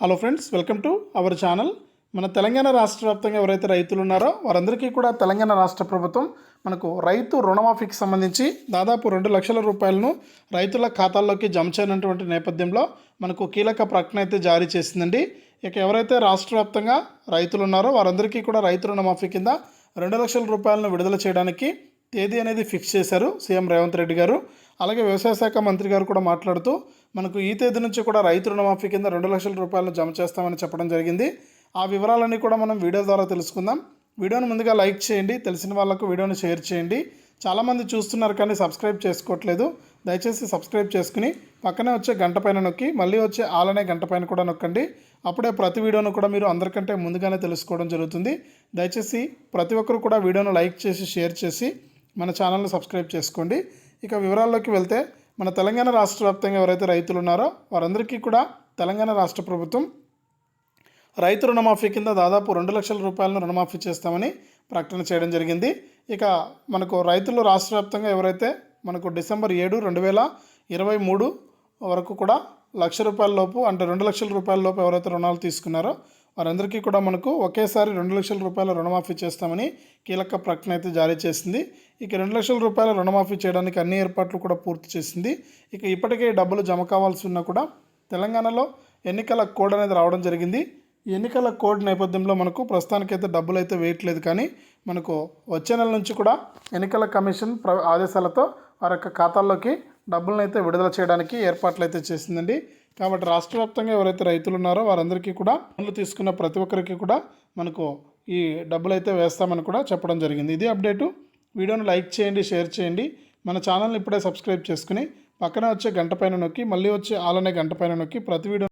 Hello friends welcome to our channel మన తెలంగాణ రాష్ట్ర వ్యాప్తంగా ఎవరైతే రైతులు ఉన్నారో వారందరికీ కూడా తెలంగాణ రాష్ట్ర ప్రభుత్వం మనకు రైతు రుణమాఫీకి సంబంధించి దాదాపు రెండు లక్షల రూపాయలను రైతుల ఖాతాల్లోకి జమ చేయనటువంటి నేపథ్యంలో మనకు కీలక ప్రకటన అయితే జారీ చేసిందండి. ఇక ఎవరైతే రాష్ట్ర వ్యాప్తంగా రైతులు ఉన్నారో వారందరికీ కూడా రైతు రుణమాఫీ కింద రెండు లక్షల రూపాయలను విడుదల చేయడానికి తేదీ అనేది ఫిక్స్ చేశారు సీఎం రేవంత్ రెడ్డి గారు. అలాగే వ్యవసాయ శాఖ మంత్రి గారు కూడా మాట్లాడుతూ మనకు ఈ తేదీ నుంచి కూడా రైతు రుణమాఫీ కింద రెండు లక్షల రూపాయలను జమ చేస్తామని చెప్పడం జరిగింది. ఆ వివరాలన్నీ కూడా మనం వీడియో ద్వారా తెలుసుకుందాం. వీడియోని ముందుగా లైక్ చేయండి తెలిసిన వాళ్ళకు వీడియోని షేర్ చేయండి. చాలామంది చూస్తున్నారు కానీ సబ్స్క్రైబ్ చేసుకోవట్లేదు. దయచేసి సబ్స్క్రైబ్ చేసుకుని పక్కనే వచ్చే గంట పైన నొక్కి మళ్ళీ వచ్చే ఆలనే గంట పైన కూడా నొక్కండి. అప్పుడే ప్రతి వీడియోను కూడా మీరు అందరికంటే ముందుగానే తెలుసుకోవడం జరుగుతుంది. దయచేసి ప్రతి ఒక్కరు కూడా వీడియోను లైక్ చేసి షేర్ చేసి మన ఛానల్ని సబ్స్క్రైబ్ చేసుకోండి. ఇక వివరాల్లోకి వెళ్తే మన తెలంగాణ రాష్ట్ర వ్యాప్తంగా ఎవరైతే రైతులు ఉన్నారో వారందరికీ కూడా తెలంగాణ రాష్ట్ర ప్రభుత్వం రైతు రుణమాఫీ కింద దాదాపు రెండు లక్షల రూపాయలను రుణమాఫీ చేస్తామని ప్రకటన చేయడం జరిగింది. ఇక మనకు రైతులు రాష్ట్ర వ్యాప్తంగా ఎవరైతే మనకు డిసెంబర్ ఏడు రెండు వేల ఇరవై మూడు వరకు కూడా లక్ష రూపాయల లోపు అంటే రెండు లక్షల రూపాయల లోపు ఎవరైతే రుణాలు తీసుకున్నారో వారందరికీ కూడా మనకు ఒకేసారి రెండు లక్షల రూపాయల రుణమాఫీ చేస్తామని కీలక ప్రకటన అయితే జారీ చేసింది. ఇక రెండు లక్షల రూపాయల రుణమాఫీ చేయడానికి అన్ని ఏర్పాట్లు కూడా పూర్తి చేసింది. ఇక ఇప్పటికే డబ్బులు జమ కావాల్సి ఉన్నా కూడా తెలంగాణలో ఎన్నికల కోడ్ అనేది రావడం జరిగింది. ఎన్నికల కోడ్ నేపథ్యంలో మనకు ప్రస్తుతానికైతే డబ్బులు అయితే వేయట్లేదు కానీ మనకు వచ్చే నెల నుంచి కూడా ఎన్నికల కమిషన్ ప్ర ఆదేశాలతో వారి యొక్క ఖాతాల్లోకి డబ్బులను అయితే విడుదల చేయడానికి ఏర్పాట్లు అయితే చేసిందండి. కాబట్టి రాష్ట్ర వ్యాప్తంగా ఎవరైతే రైతులు ఉన్నారో వారందరికీ కూడా లోన్లు తీసుకున్న ప్రతి ఒక్కరికి కూడా మనకు ఈ డబ్బులు అయితే వేస్తామని కూడా చెప్పడం జరిగింది. ఇది అప్డేటు. వీడియోను లైక్ చేయండి షేర్ చేయండి. మన ఛానల్ని ఇప్పుడే సబ్స్క్రైబ్ చేసుకుని పక్కనే వచ్చే గంట పైన నొక్కి మళ్ళీ వచ్చే ఆలనే గంట పైన నొక్కి ప్రతి వీడియో